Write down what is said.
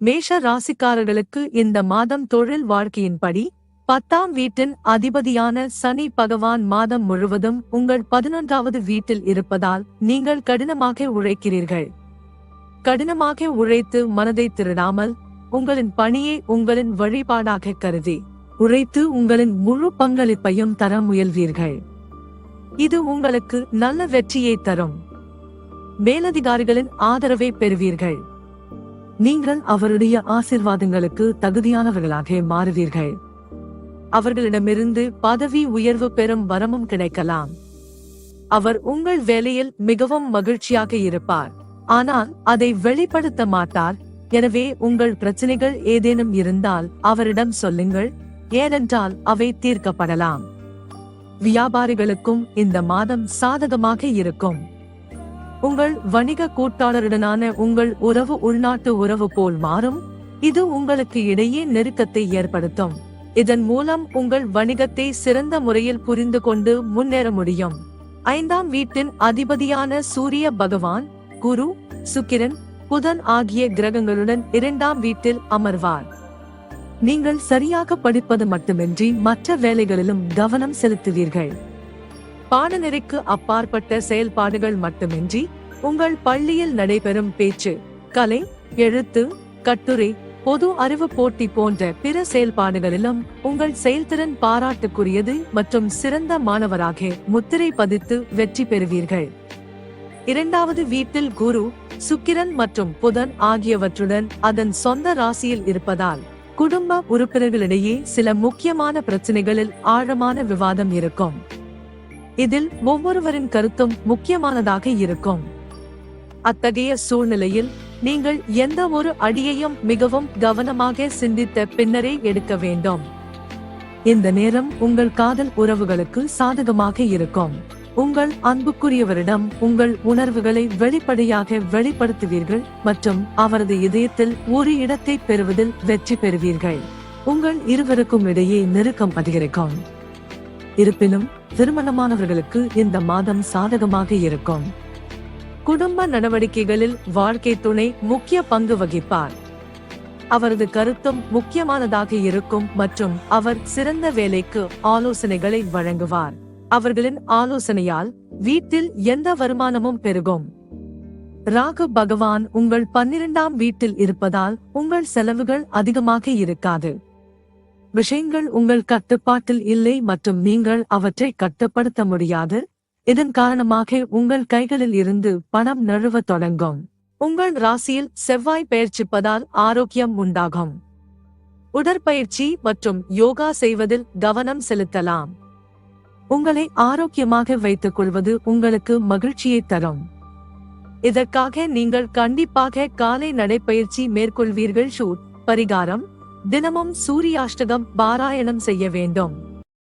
மேஷ ராசிக்காரர்களுக்கு இந்த மாதம் தொழில் வாழ்க்கையின்படி பத்தாம் வீட்டின் அதிபதியான சனி பகவான் மாதம் முழுவதும் உங்கள் பதினொன்றாவது வீட்டில் இருப்பதால் நீங்கள் கடினமாக உழைக்கிறீர்கள். கடினமாக உழைத்து மனதை திருடாமல் உங்களின் பணியை உங்களின் வழிபாடாக கருதி உழைத்து உங்களின் முழு பங்களிப்பையும் தர முயல்வீர்கள். இது உங்களுக்கு நல்ல வெற்றியை தரும். மேலதிகாரிகளின் ஆதரவை பெறுவீர்கள். நீங்கள் அவருடைய ஆசிர்வாதங்களுக்கு தகுதியானவர்களாக மாறுவீர்கள். அவர்களிடமிருந்து பதவி உயர்வு பெறும் வரமும் கிடைக்கலாம். அவர் உங்கள் வேலையில் மிகவும் மகிழ்ச்சியாக இருப்பார். ஆனால் அதை வெளிப்படுத்த மாட்டார். எனவே உங்கள் பிரச்சனைகள் ஏதேனும் இருந்தால் அவரிடம் சொல்லுங்கள். ஏனென்றால் அவை தீர்க்கப்படலாம். வியாபாரிகளுக்கும் இந்த மாதம் சாதகமாக இருக்கும். உங்கள் வணிக கூட்டாளருடனான உங்கள் உறவு உள்நாட்டு உறவு போல் மாறும். இது உங்களுக்கு இடையே நெருக்கத்தை ஏற்படுத்தும். இதன் மூலம் உங்கள் வணிகத்தை சிறந்த முறையில் புரிந்து கொண்டு முன்னேற முடியும். ஐந்தாம் வீட்டின் அதிபதியான சூரிய பகவான் குரு சுக்கிரன் புதன் ஆகிய கிரகங்களுடன் இரண்டாம் வீட்டில் அமர்வார். நீங்கள் சரியாக படிப்பது மட்டுமின்றி மற்ற வேலைகளிலும் கவனம் செலுத்துவீர்கள். பாடநெறிக்கு அப்பாற்பட்ட செயல்பாடுகள் மட்டுமின்றி உங்கள் பள்ளியில் நடைபெறும் பேச்சு கலை எழுத்து கட்டுரை பொது அறிவு போட்டி போன்ற பிற செயல்பாடுகளிலும் உங்கள் செயல்திறன் பாராட்டுக்குரியது மற்றும் சிறந்த மாணவராக முத்திரை பதித்து வெற்றி பெறுவீர்கள். இரண்டாவது வீட்டில் குரு சுக்கிரன் மற்றும் புதன் ஆகியவற்றுடன் அதன் சொந்த ராசியில் இருப்பதால் குடும்ப உறுப்பினர்களிடையே சில முக்கியமான பிரச்சனைகளில் ஆழமான விவாதம் இருக்கும். இதில் ஒவ்வொருவரின் கருத்தும் முக்கியமானதாக இருக்கும். அத்தகைய சூழ்நிலையில் நீங்கள் எந்த ஒரு அடியையும் மிகவும் கவனமாக சிந்தித்த பின்னரே எடுக்க வேண்டும். இந்த நேரம் உங்கள் காதல் உறவுகளுக்கு சாதகமாக இருக்கும். உங்கள் அன்புக்குரியவரிடம் உங்கள் உணர்வுகளை வெளிப்படையாக வெளிப்படுத்துவீர்கள் மற்றும் அவரது இதயத்தில் ஒரு இடத்தை பெறுவதில் வெற்றி பெறுவீர்கள். உங்கள் இருவருக்கும் இடையே நெருக்கம் அதிகரிக்கும். இருப்பினும் திருமணமானவர்களுக்கு இந்த மாதம் சாதகமாக இருக்கும். குடும்ப நடவடிக்கைகளில் வாழ்க்கை துணை முக்கிய பங்கு வகிப்பார். அவரது கருத்தும் முக்கியமானதாக இருக்கும் மற்றும் அவர் சிறந்த வேலைக்கு ஆலோசனைகளை வழங்குவார். அவர்களின் ஆலோசனையால் வீட்டில் எந்த வருமானமும் பெருகும். ராகு பகவான் உங்கள் பன்னிரண்டாம் வீட்டில் இருப்பதால் உங்கள் செலவுகள் அதிகமாக இருக்காது. விஷயங்கள் உங்கள் கட்டுப்பாட்டில் இல்லை மற்றும் நீங்கள் அவற்றை கட்டுப்படுத்த முடியாது. இதன் காரணமாக உங்கள் கைகளில் இருந்து பணம் நழுவத் தொடங்கும். உங்கள் ராசியில் செவ்வாய் பெயர்ச்சிப்பதால் ஆரோக்கியம் உண்டாகும். உடற்பயிற்சி மற்றும் யோகா செய்வதில் கவனம் செலுத்தலாம். உங்களை ஆரோக்கியமாக வைத்துக் கொள்வது உங்களுக்கு மகிழ்ச்சியை தரும். இதற்காக நீங்கள் கண்டிப்பாக காலை நடைப்பயிற்சி மேற்கொள்வீர்கள். ஷூட் பரிகாரம் தினமும் சூரியாஷ்டகம் பாராயணம் செய்ய வேண்டும்.